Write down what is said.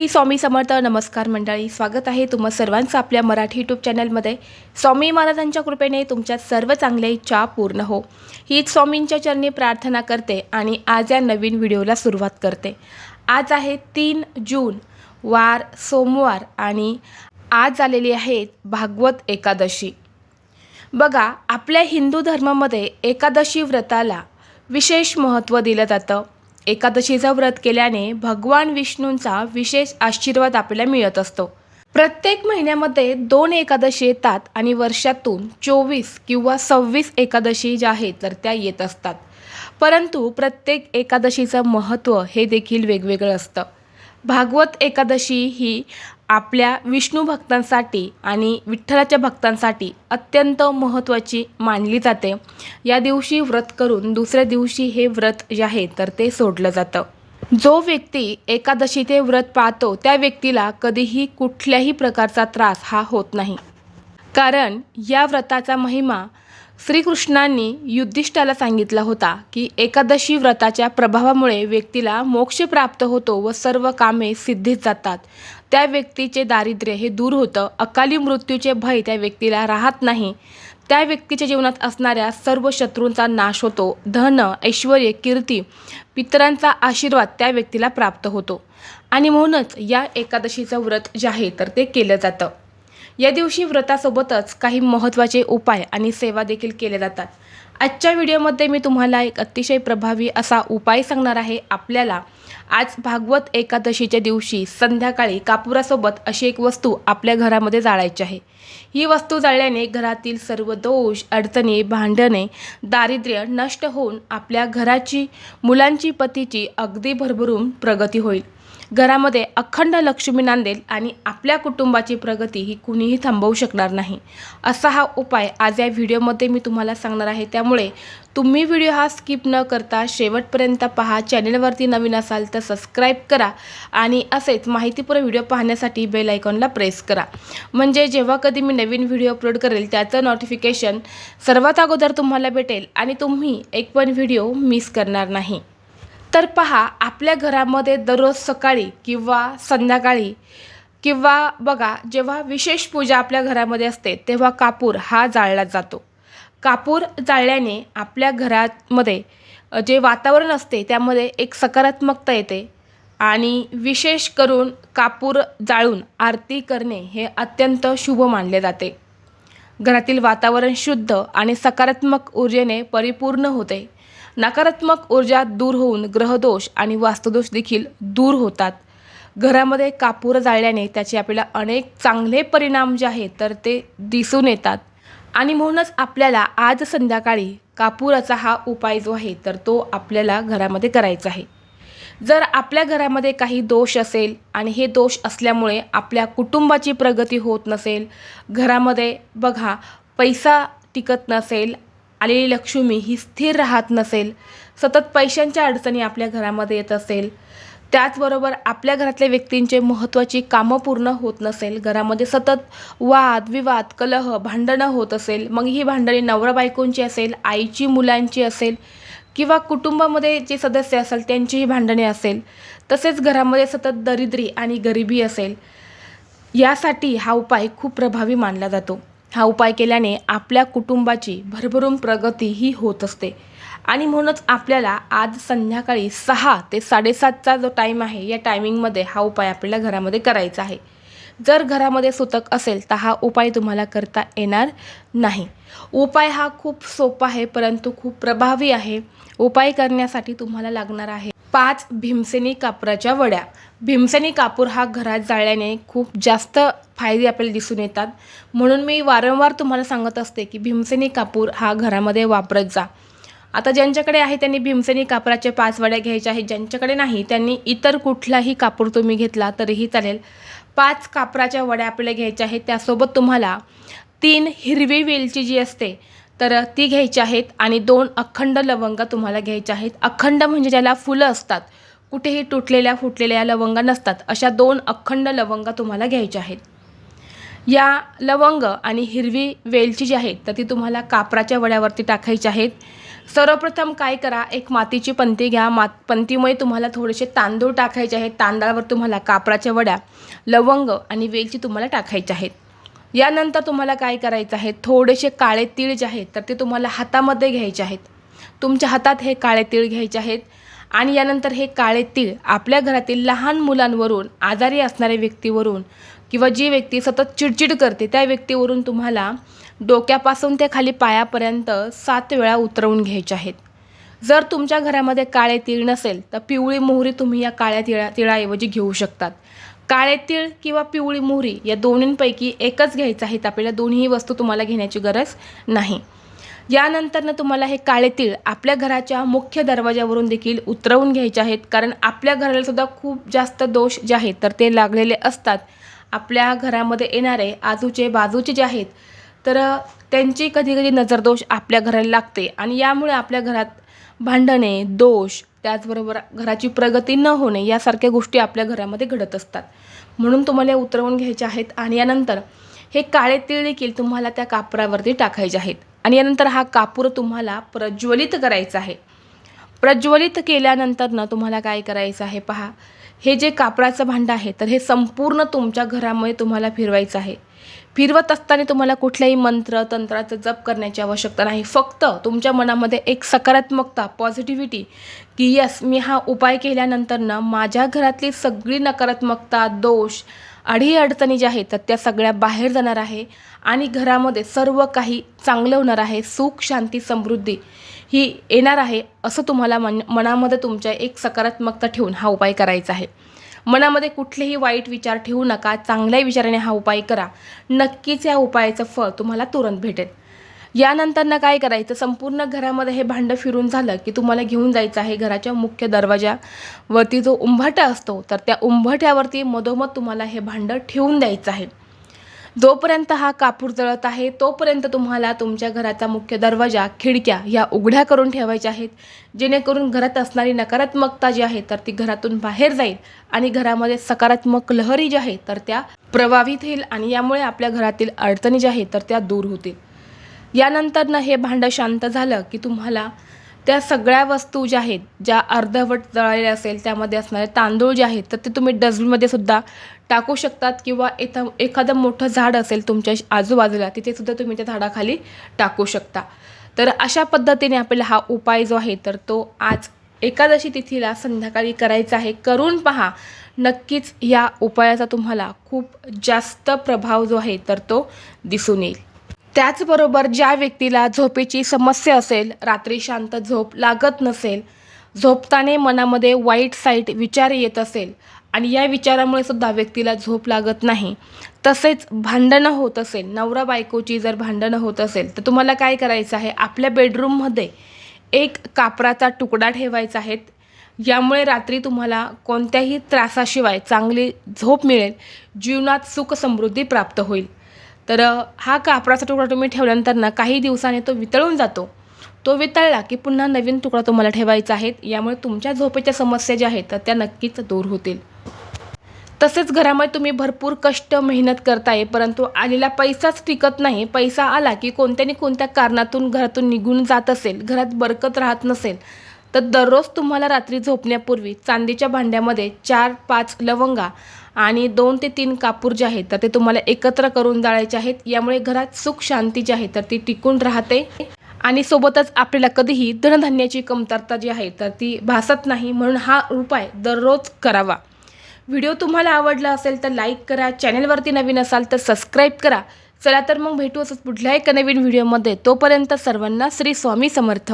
ही स्वामी समर्थ नमस्कार मंडळी. स्वागत आहे तुम्हा सर्वांचं आपल्या मराठी यूट्यूब चॅनलमध्ये स्वामी महाराजांच्या कृपेने तुमच्या सर्व चांगल्या इच्छा पूर्ण हो. हीच स्वामींच्या चरणी प्रार्थना करते आणि आज या नवीन व्हिडिओला सुरुवात करते. आज आहे तीन जून वार सोमवार आणि आज आलेली आहे भागवत एकादशी. बघा आपल्या हिंदू धर्मामध्ये एकादशी व्रताला विशेष महत्त्व दिलं जातं. एकादशीचं व्रत केल्याने भगवान विष्णूंचा विशेष आशीर्वाद आपल्याला मिळत असतो. प्रत्येक महिन्यामध्ये दोन एकादशी येतात आणि वर्षातून चोवीस किंवा सव्वीस एकादशी ज्या आहेत तर त्या येत असतात. परंतु प्रत्येक एकादशीचं महत्त्व हे देखील वेगवेगळं असतं. भागवत एकादशी ही आपल्या विष्णू भक्तांसाठी आणि विठ्ठलाच्या भक्तांसाठी अत्यंत महत्त्वाची मानली जाते. या दिवशी व्रत करून दुसऱ्या दिवशी हे व्रत जे आहे तर ते सोडलं जातं. जो व्यक्ती एकादशी ते व्रत पाळतो त्या व्यक्तीला कधीही कुठल्याही प्रकारचा त्रास हा होत नाही. कारण या व्रताचा महिमा श्रीकृष्णांनी युधिष्ठाला सांगितला होता की एकादशी व्रताच्या प्रभावामुळे व्यक्तीला मोक्ष प्राप्त होतो व सर्व कामे सिद्धीत जातात. त्या व्यक्तीचे दारिद्र्य हे दूर होतं. अकाली मृत्यूचे भय त्या व्यक्तीला राहत नाही. त्या व्यक्तीच्या जीवनात असणाऱ्या सर्व शत्रूंचा नाश होतो. धन ऐश्वर कीर्ती पितरांचा आशीर्वाद त्या व्यक्तीला प्राप्त होतो. आणि म्हणूनच या एकादशीचं व्रत जे आहे तर ते केलं जातं. या दिवशी व्रतासोबतच काही महत्त्वाचे उपाय आणि सेवा देखील केल्या जातात. आजच्या व्हिडिओमध्ये मी तुम्हाला एक अतिशय प्रभावी असा उपाय सांगणार आहे आपल्याला. आज भागवत एकादशीच्या दिवशी संध्याकाळी कापुरासोबत अशी एक वस्तू आपल्या घरामध्ये जाळायची आहे. ही वस्तू जाळल्याने घरातील सर्व दोष अडचणी भांडणे दारिद्र्य नष्ट होऊन आपल्या घराची मुलांची पतीची अगदी भरभरून प्रगती होईल. घरामध्ये अखंड लक्ष्मी नांदेल आणि आपल्या कुटुंबाची प्रगती ही कुणीही थांबवू शकणार नाही. असा हा उपाय आज या व्हिडिओमध्ये मी तुम्हाला सांगणार आहे. त्यामुळे तुम्ही व्हिडिओ हा स्किप न करता शेवटपर्यंत पहा. चॅनलवरती नवीन असाल तर सबस्क्राईब करा आणि असेच माहितीपूर्ण व्हिडिओ पाहण्यासाठी बेल आयकॉनला प्रेस करा. म्हणजे जेव्हा कधी मी नवीन व्हिडिओ अपलोड करेल त्याचं नोटिफिकेशन सर्वात अगोदर तुम्हाला भेटेल आणि तुम्ही एक पण व्हिडिओ मिस करणार नाही. तर पहा आपल्या घरामध्ये दररोज सकाळी किंवा संध्याकाळी किंवा बघा जेव्हा विशेष पूजा आपल्या घरामध्ये असते तेव्हा कापूर हा जाळला जातो. कापूर जाळल्याने आपल्या घरामध्ये जे वातावरण असते त्यामध्ये एक सकारात्मकता येते आणि विशेष करून कापूर जाळून आरती करणे हे अत्यंत शुभ मानले जाते. घरातील वातावरण शुद्ध आणि सकारात्मक ऊर्जेने परिपूर्ण होते. नकारात्मक ऊर्जा दूर होऊन ग्रहदोष आणि वास्तुदोष देखील दूर होतात. घरामध्ये कापूर जाळल्याने त्याचे आपल्याला अनेक चांगले परिणाम जे आहेत तर ते दिसून येतात. आणि म्हणूनच आपल्याला आज संध्याकाळी कापूराचा हा उपाय जो आहे तर तो आपल्याला घरामध्ये करायचा आहे. जर आपल्या घरामध्ये काही दोष असेल आणि हे दोष असल्यामुळे आपल्या कुटुंबाची प्रगती होत नसेल घरामध्ये बघा पैसा टिकत नसेल आलेली लक्ष्मी ही स्थिर राहत नसेल सतत पैशांच्या अडचणी आपल्या घरामध्ये येत असेल त्याचबरोबर आपल्या घरातल्या व्यक्तींचे महत्त्वाची कामं पूर्ण होत नसेल घरामध्ये सतत वाद विवाद कलह भांडणं होत असेल मग ही भांडणी नवरा बायकोंची असेल आईची मुलांची असेल किंवा कुटुंबामध्ये जे सदस्य असेल त्यांचीही भांडणे असेल तसेच घरामध्ये सतत दरिद्री आणि गरिबी असेल यासाठी हा उपाय खूप प्रभावी मानला जातो. हा उपाय केल्याने आपल्या कुटुंबाची भरभरून प्रगती ही होत असते. आणि म्हणूनच आपल्याला आज संध्याकाळी सहा ते साडेसातचा जो टाईम आहे या टायमिंगमध्ये हा उपाय आपल्याला घरामध्ये करायचा आहे. जर घरामध्ये सुतक असेल तर हा उपाय तुम्हाला करता येणार नाही. उपाय हा खूप सोपा आहे परंतु खूप प्रभावी आहे. उपाय करण्यासाठी तुम्हाला लागणार आहे पाच भीमसेनी कापराच्या वड्या. भीमसेनी कापूर हा घरात जाळल्याने खूप जास्त फायदे आपल्याला दिसून येतात. म्हणून मी वारंवार तुम्हाला सांगत असते की भीमसेनी कापूर हा घरामध्ये वापरत जा. आता ज्यांच्याकडे आहे त्यांनी भीमसेनी कापराचे पाच वड्या घ्यायच्या आहेत. ज्यांच्याकडे नाही त्यांनी इतर कुठलाही कापूर तुम्ही घेतला तरीही चालेल. पाच कापराच्या वड्या आपल्याला घ्यायच्या आहेत. त्यासोबत तुम्हाला तीन हिरवी वेलची जी असते तर ती घ्यायची आहेत आणि दोन अखंड लवंगा तुम्हाला घ्यायच्या आहेत. अखंड म्हणजे ज्याला फुलं असतात. कुठेही तुटलेल्या फुटलेल्या लवंगा नसतात. अशा दोन अखंड लवंगा तुम्हाला घ्यायच्या आहेत. या लवंग आणि हिरवी वेलची जी आहेत तर ती तुम्हाला कापराच्या वड्यावरती टाकायची आहेत. सर्वप्रथम काय करा एक मातीची पंती घ्या. मात पंतीमुळे तुम्हाला थोडेसे तांदूळ टाकायचे आहेत. तांदळावर तुम्हाला कापराच्या वड्या लवंग आणि वेलची तुम्हाला टाकायच्या आहेत. यानंतर तुम्हाला काय करायचं आहे? थोडेसे काळे तीळ जे आहेत तर ते तुम्हाला हातामध्ये घ्यायचे आहेत. तुमच्या हातात हे काळे तीळ घ्यायचे आहेत. आणि यानंतर हे काळे तीळ आपल्या घरातील लहान मुलांवरून आजारी असणाऱ्या व्यक्तीवरून किंवा जी व्यक्ती सतत चिडचिड करते त्या व्यक्तीवरून तुम्हाला डोक्यापासून ते खाली पायापर्यंत सात वेळा उतरवून घ्यायचे आहेत. जर तुमच्या घरामध्ये काळे तीळ नसेल तर पिवळी मोहरी तुम्ही या काळ्या तिळा तिळाऐवजी घेऊ शकतात. काळे तीळ किंवा पिवळी मोहरी या दोन्हींपैकी एकच घ्यायचं आहे. आपल्याला दोन्ही वस्तू तुम्हाला घेण्याची गरज नाही. यानंतरनं तुम्हाला हे काळे तीळ आपल्या घराच्या मुख्य दरवाजावरून देखील उतरवून घ्यायचे आहेत. कारण आपल्या घराला सुद्धा खूप जास्त दोष जे आहेत तर ते लागलेले असतात. आपल्या घरामध्ये येणारे आजूचे बाजूचे जे आहेत तर त्यांची कधी कधी नजरदोष आपल्या घराला लागते. आणि यामुळे आपल्या घरात भांडणे दोष त्याचबरोबर घराची प्रगती न होणे यासारख्या गोष्टी आपल्या घरामध्ये घडत असतात. म्हणून तुम्हाला उतरवून घ्यायचे आहेत आणि यानंतर हे काळे तीळ देखील तुम्हाला त्या कापरावरती टाकायचे आहेत. आणि यानंतर हा कापूर तुम्हाला प्रज्वलित करायचा आहे. प्रज्वलित केल्यानंतर ना तुम्हाला काय करायचं आहे पहा. हे जे कापडाचं भांडं आहे तर हे संपूर्ण तुमच्या घरामध्ये तुम्हाला फिरवायचं आहे. फिरवत असताना तुम्हाला कुठल्याही मंत्र तंत्राचं जप करण्याची आवश्यकता नाही. फक्त तुमच्या मनामध्ये एक सकारात्मकता पॉझिटिव्हिटी की यस मी हा उपाय केल्यानंतर ना माझ्या घरातली सगळी नकारात्मकता दोष अडी अडचणी ज्या आहेत तर त्या सगळ्या बाहेर जाणार आहे आणि घरामध्ये सर्व काही चांगलं होणार आहे. सुख शांती समृद्धी. ही येणार आहे असं तुम्हाला मन मनामध्ये तुमच्या एक सकारात्मकता ठेवून हा उपाय करायचा आहे. मनामध्ये कुठलेही वाईट विचार ठेवू नका चांगल्या विचाराने हा उपाय करा. नक्कीच या उपायाचं फळ तुम्हाला तुरंत भेटेल. यानंतर ना काय करायचं संपूर्ण घरामध्ये हे भांडं फिरून झालं की तुम्हाला घेऊन जायचं आहे घराच्या मुख्य दरवाजावरती जो उंभाटा असतो तर त्या उंभाट्यावरती मधोमध तुम्हाला हे भांडं ठेवून द्यायचं आहे. जोपर्यंत हा कापूर जळत आहे तोपर्यंत तुम्हाला तुमच्या घराचा मुख्य दरवाजा खिडक्या या उघड्या करून ठेवायच्या आहेत. जेणेकरून घरात असणारी नकारात्मकता जी आहे तर ती घरातून बाहेर जाईल आणि घरामध्ये सकारात्मक लहरी ज्या आहेत तर त्या प्रभावित होईल आणि यामुळे आपल्या घरातील अडचणी ज्या आहेत तर त्या दूर होतील. यानंतर ना हे भांडं शांत झालं की तुम्हाला त्या सगळ्या वस्तू ज्या आहेत ज्या अर्धवट जळलेल्या असेल त्यामध्ये असणारे तांदूळ जे आहेत तर ते तुम्ही डस्टबिनमध्ये सुद्धा टाकू शकतात किंवा इथं एखादं मोठं झाड असेल तुमच्या आजूबाजूला तिथेसुद्धा तुम्ही त्या झाडाखाली टाकू शकता. तर अशा पद्धतीने आपल्याला हा उपाय जो आहे तर तो आज एकादशी तिथीला संध्याकाळी करायचा आहे. करून पहा नक्कीच या उपायाचा तुम्हाला खूप जास्त प्रभाव जो आहे तर तो दिसून येईल. त्याचबरोबर ज्या व्यक्तीला झोपेची समस्या असेल रात्री शांत झोप लागत नसेल झोपताने मनामध्ये वाईट साईट विचार येत असेल आणि या विचारामुळे सुद्धा व्यक्तीला झोप लागत नाही. तसेच भांडणं होत असेल नवरा बायकोची जर भांडणं होत असेल तर तुम्हाला काय करायचं आहे? आपल्या बेडरूममध्ये एक कापराचा तुकडा ठेवायचा आहे. यामुळे रात्री तुम्हाला कोणत्याही त्रासाशिवाय चांगली झोप मिळेल. जीवनात सुख समृद्धी प्राप्त होईल. तर हा कापडाचा तुकडा तुम्ही ठेवल्यानंतर ना काही दिवसाने तो वितळून जातो. तो वितळला की पुन्हा नवीन तुकडा तुम्हाला ठेवायचा आहे. यामुळे तुमच्या झोपेच्या समस्या ज्या आहेत तर त्या नक्कीच दूर होतील. तसेच घरामध्ये तुम्ही भरपूर कष्ट मेहनत करताय परंतु आलेला पैसाच टिकत नाही. पैसा आला की कोणत्या ना कोणत्या कारणातून घरातून निघून जात असेल घरात बरकत राहत नसेल तर दररोज तुम्हाला रात्री झोपण्यापूर्वी चांदीच्या भांड्यामध्ये चार पाच लवंगा आणि दोन ते तीन कापूर जे आहेत तर ते तुम्हाला एकत्र करून जाळायचे आहेत. यामुळे घरात सुख शांती जी आहे तर ती टिकून राहते. आणि सोबतच आपल्याला कधीही धनधान्याची कमतरता जी आहे तर ती भासत नाही म्हणून हा उपाय दररोज करावा. व्हिडिओ तुम्हाला आवडला असेल तर लाईक करा. चॅनलवरती नवीन असाल तर सबस्क्राईब करा. चला तर मग भेटू असंच पुढल्या एका नवीन व्हिडिओमध्ये. तोपर्यंत सर्वांना श्री स्वामी समर्थ.